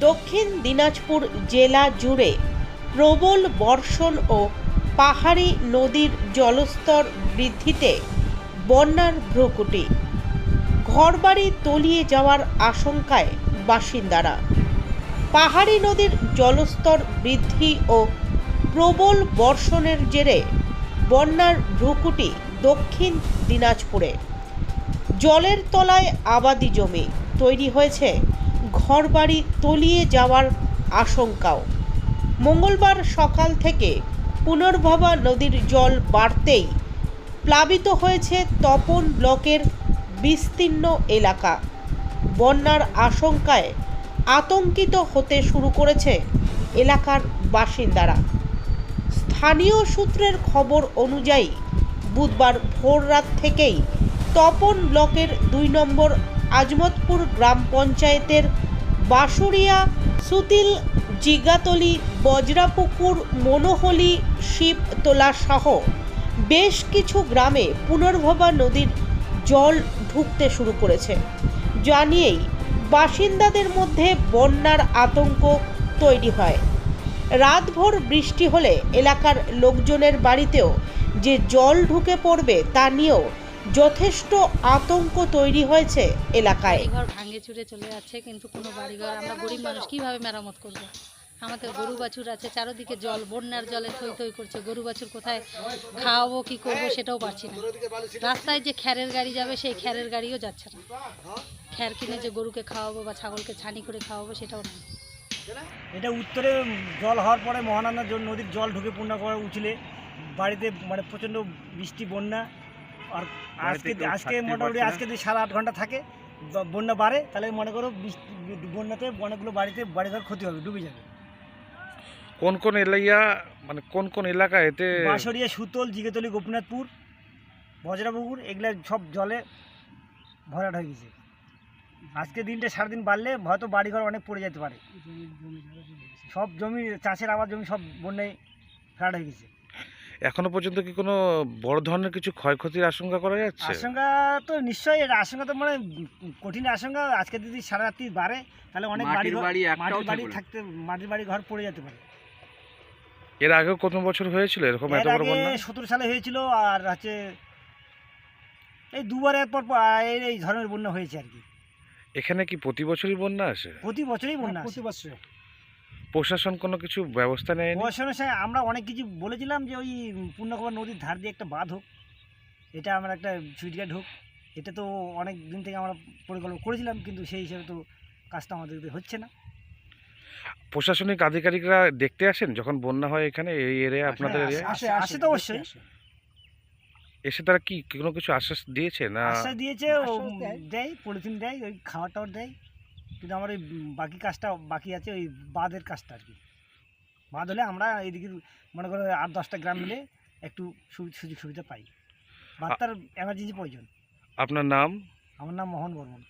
দক্ষিণ দিনাজপুর জেলা জুড়ে প্রবল বর্ষণ ও পাহাড়ি নদীর জলস্তর বৃদ্ধিতে বন্যার ভ্রকুটি। ঘরবাড়ি তলিয়ে যাওয়ার আশঙ্কায় বাসিন্দারা। পাহাড়ি নদীর জলস্তর বৃদ্ধি ও প্রবল বর্ষণের জেরে বন্যার ভ্রুকুটি দক্ষিণ দিনাজপুরে। জলের তলায় আবাদি জমি তৈরি হয়েছে। ঘরবাড়ি তলিয়ে যাওয়ার আশঙ্কাও। মঙ্গলবার সকাল থেকে পুনর্ভবা নদীর জল বাড়তেই প্লাবিত হয়েছে তপন ব্লকের বিস্তীর্ণ এলাকা। বন্যার আশঙ্কায় আতঙ্কিত হতে শুরু করেছে এলাকার বাসিন্দারা। স্থানীয় সূত্রের খবর অনুযায়ী, বুধবার ভোর রাত থেকেই তপন ব্লকের দুই নম্বর আজমতপুর গ্রাম পঞ্চায়েতের বাঁশুড়িয়া সুতিল জিগাতলি বজরাপুকুর মনোহলি শিবতলা সহ বেশ কিছু গ্রামে পুনর্ভবা নদীর জল ঢুকতে শুরু করেছে। জানিয়েই বাসিন্দাদের মধ্যে বন্যার আতঙ্ক তৈরি হয়। রাতভর বৃষ্টি হলে এলাকার লোকজনের বাড়িতেও যে জল ঢুকে পড়বে তা নিয়েও যথেষ্ট আতঙ্ক তৈরি হয়েছে এলাকায়। বাড়িঘর ভাঙে চুরে চলে যাচ্ছে কিন্তু কোনো বাড়িঘর আমরা গরিব মানুষ কীভাবে মেরামত করব। আমাদের গরু বাছুর আছে চারোদিকে জল বন্যার জলে থই থই করছে। গরু বাছুর কোথায় খাওয়াবো কি করব সেটাও পারছি না। রাস্তায় যে খ্যারের গাড়ি যাবে সেই খ্যারের গাড়িও যাচ্ছে না। খ্যার কিনে যে গরুকে খাওয়াবো বা ছাগলকে ছানি করে খাওয়াবো সেটাও না। এটা উত্তরে জল হওয়ার পরে মহানন্দা নদীর জল ঢুকে পূর্ণ করে উঠলে বাড়িতে মানে প্রচণ্ড বৃষ্টি বন্যা আর আজকে আজকে মোটামুটি আজকে যদি সাড়ে আট ঘণ্টা থাকে বন্যা বাড়ে তাহলে মনে করো বন্যাতে অনেকগুলো বাড়িতে বাড়িঘর ক্ষতি হবে ডুবে যাবে। কোন কোন এলাকা মানে কোন কোন এলাকা এতে বাঁশরিয়া সুতল জিগেতলি গোপীনাথপুর বজরাপুকুর এগুলো সব জলে ভরাট হয়ে গেছে। আজকে দিনটা সারাদিন বাড়লে হয়তো বাড়িঘর অনেক পড়ে যেতে পারে। সব জমি চাষের আবার জমি সব বন্যায় ফ্লাড হয়ে গেছে। এখনও পর্যন্ত কি কোনো বড় ধরনের কিছু ক্ষয়ক্ষতির আশঙ্কা করা যাচ্ছে? আশঙ্কা তো নিশ্চয়ই এর আশঙ্কা তো মানে কঠিন আশঙ্কা। আজকে যদি সারা রাত্রি বাড়ে তাহলে অনেক বাড়ি মাটির বাড়ি একটাও বাড়ি থাকতে মাটির বাড়ি ঘর পড়ে যেতে পারে। এর আগেও কত বছর হয়েছিল? এরকম এর এত বড় বন্যা? সতেরো সালে হয়েছিল আর হচ্ছে এই দুবারের পর পর এই এই ধরনের বন্যা হয়েছে আর কি। এখানে কি প্রতি বছরই বন্যা আসে? প্রতি বছরই বন্যা প্রতি বছর। প্রশাসন কোনো কিছু ব্যবস্থা নেয়নি? প্রশাসনের সঙ্গে আমরা অনেক কিছু বলেছিলাম যে ওই পূর্ণকুমার নদীর ধার দিয়ে একটা বাঁধ হোক। এটা আমার একটা সুইটগেট হোক। এটা তো অনেক দিন থেকে আমরা পরিকল্পনা করেছিলাম কিন্তু সেই হিসাবে তো কাজটা আমাদের হচ্ছে না। প্রশাসনিক আধিকারিকরা দেখতে আসেন যখন বন্যা হয় এখানে এই এরিয়া আপনাদের আসে আসে তো অবশ্যই। এসে তারা কি কোনো কিছু আশ্বাস দিয়েছে না? আশ্বাস দিয়েছে দেয়। পলিথিন দেয় ওই খাবার টাবার দেয়। কিন্তু আমার ওই বাকি কাজটা বাকি আছে ওই বাঁধের কাজটা আর কি। বাঁধ হলে আমরা এইদিকে মনে করো আট দশটা গ্রাম মিলে একটু সুযোগ সুবিধা পাই। বার্তার এমার্জেন্সি প্রয়োজন। আপনার নাম? আমার নাম মোহন বর্মন।